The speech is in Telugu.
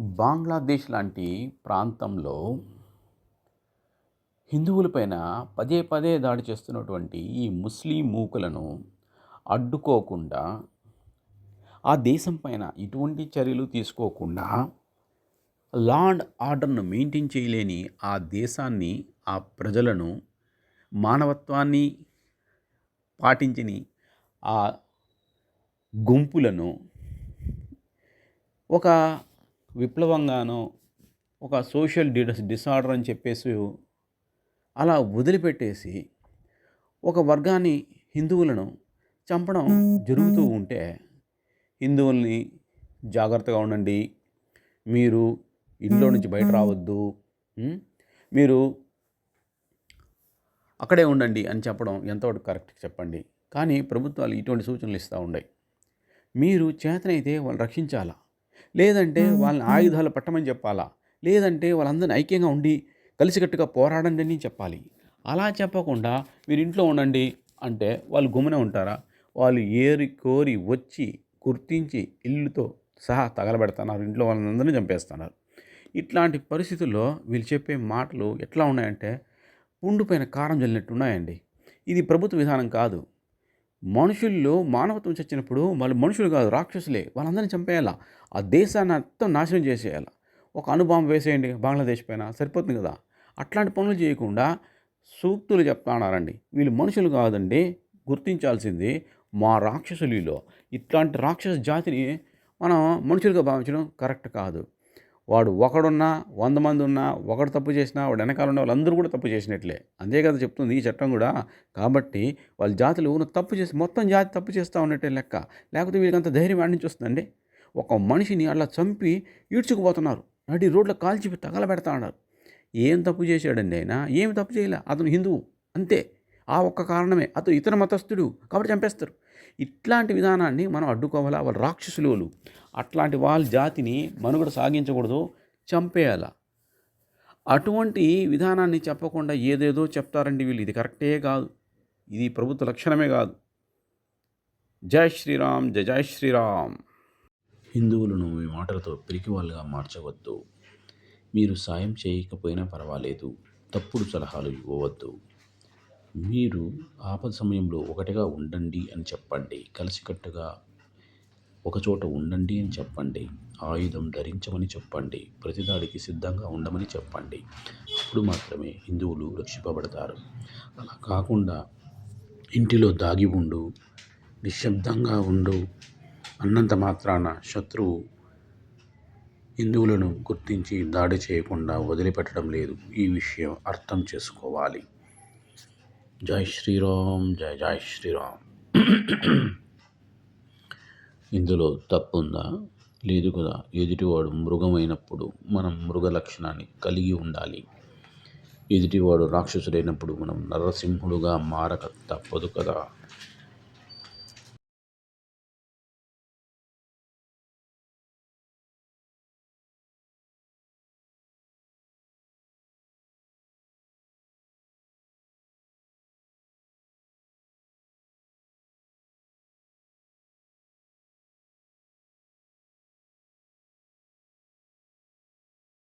బంగ్లాదేశ్ లాంటి ప్రాంతంలో హిందువులపైన పదే పదే దాడి చేస్తున్నటువంటి ఈ ముస్లిం మూకులను అడ్డుకోకుండా ఆ దేశం పైన ఎటువంటి చర్యలు తీసుకోకుండా లా అండ్ ఆర్డర్ను మెయింటైన్ చేయలేని ఆ దేశాన్ని ఆ ప్రజలను మానవత్వాన్ని పాటించని ఆ గుంపులను ఒక విప్లవంగానో ఒక సోషల్ డిస్ డిసార్డర్ అని చెప్పేసి అలా వదిలిపెట్టేసి ఒక వర్గాన్ని హిందువులను చంపడం జరుగుతూ ఉంటే హిందువుల్ని జాగ్రత్తగా ఉండండి. మీరు ఇంట్లో నుంచి బయట రావద్దు. మీరు అక్కడే ఉండండి అని చెప్పడం ఎంతవరకు కరెక్ట్ చెప్పండి. కానీ ప్రభుత్వాలు ఇటువంటి సూచనలు ఇస్తూ ఉన్నాయి మీరు చేతనైతే వాళ్ళు రక్షించాలా? లేదంటే వాళ్ళని ఆయుధాలు పట్టమని చెప్పాలా? లేదంటే వాళ్ళందరినీ ఐక్యంగా ఉండి కలిసికట్టుగా పోరాడండి అని చెప్పాలి. అలా చెప్పకుండా మీరు ఇంట్లో ఉండండి అంటే వాళ్ళు గుమ్మనే ఉంటారా? వాళ్ళు ఏరి కోరి వచ్చి గుర్తించి ఇల్లుతో సహా తగలబెడుతున్నారు ఇంట్లో వాళ్ళందరినీ చంపేస్తున్నారు. ఇట్లాంటి పరిస్థితుల్లో వీళ్ళు చెప్పే మాటలు ఎట్లా ఉన్నాయంటే పుండు పైన కారం జల్లినట్టు ఉన్నాయండి ఇది ప్రభుత్వ విధానం కాదు. మనుషుల్లో మానవత్వం చచ్చినప్పుడు వాళ్ళు మనుషులు కాదు రాక్షసులే. వాళ్ళందరినీ చంపేయాలా? ఆ దేశాన్ని మొత్తం నాశనం చేసేయాలా? ఒక అనుభవం వేసేయండి బంగ్లాదేశ్ పైన సరిపోతుంది కదా? అట్లాంటి పనులు చేయకుండా సూక్తులు చెప్తున్నారండి వీళ్ళు మనుషులు కాదండి గుర్తించాల్సింది మా రాక్షసులలో ఇట్లాంటి రాక్షస జాతిని మనం మనుషులుగా భావించడం కరెక్ట్ కాదు. వాడు ఒకడున్నా వంద మంది ఉన్నా ఒకడు తప్పు చేసినా వాడు వెనకాల ఉన్న వాళ్ళందరూ కూడా తప్పు చేసినట్లే. అంతే కదా చెప్తుంది ఈ చట్టం కూడా. కాబట్టి వాళ్ళ జాతులు ఎవరు తప్పు చేసి మొత్తం జాతి తప్పు చేస్తూ ఉన్నట్టే లెక్క. లేకపోతే వీళ్ళకంత ధైర్యం ఆడి నుంచి వస్తుందండి? ఒక మనిషిని అలా చంపి ఈడ్చుకుపోతున్నారు. నడి రోడ్లో కాల్చి తగలబెడతా ఉన్నారు. ఏం తప్పు చేశాడండి ఆయన? ఏమి తప్పు చేయలే? అతను హిందువు. అంతే. ఆ ఒక్క కారణమే. అతను ఇతర మతస్థుడు. కాబట్టి చంపేస్తారు. ఇట్లాంటి విధానాన్ని మనం అడ్డుకోవాలా? వాళ్ళ రాక్షసులు వాళ్ళు. అట్లాంటి వాళ్ళ జాతిని మనుగడ సాగించకూడదు. చంపేయాల? అటువంటి విధానాన్ని చెప్పకుండా ఏదేదో చెప్తారండి వీళ్ళు. ఇది కరెక్టే కాదు. ఇది ప్రభుత్వ లక్షణమే కాదు. జై శ్రీరామ్ జయ జై శ్రీరామ్. హిందువులను మీ మాటలతో పిరికి వాళ్ళుగా మార్చవద్దు. మీరు సాయం చేయకపోయినా పర్వాలేదు. తప్పుడు సలహాలు ఇవ్వవద్దు. మీరు ఆపద సమయంలో ఒకటిగా ఉండండి అని చెప్పండి. కలిసికట్టుగా ఒకచోట ఉండండి అని చెప్పండి. ఆయుధం ధరించమని చెప్పండి. ప్రతిదాడికి సిద్ధంగా ఉండమని చెప్పండి. అప్పుడు మాత్రమే హిందువులు రక్షింపబడతారు. అలా కాకుండా ఇంటిలో దాగి ఉండు నిశ్శబ్దంగా ఉండు అన్నంత మాత్రాన శత్రువు హిందువులను గుర్తించి దాడి చేయకుండా వదిలిపెట్టడం లేదు. ఈ విషయం అర్థం చేసుకోవాలి. జై శ్రీరామ్ జై జై శ్రీరామ్ ఇందులో తప్పు ఉందా లేదు కదా. ఎదుటివాడు మృగమైనప్పుడు మనం మృగ లక్షణాన్ని కలిగి ఉండాలి. ఎదుటివాడు రాక్షసుడైనప్పుడు మనం నరసింహుడుగా మారక తప్పదు కదా.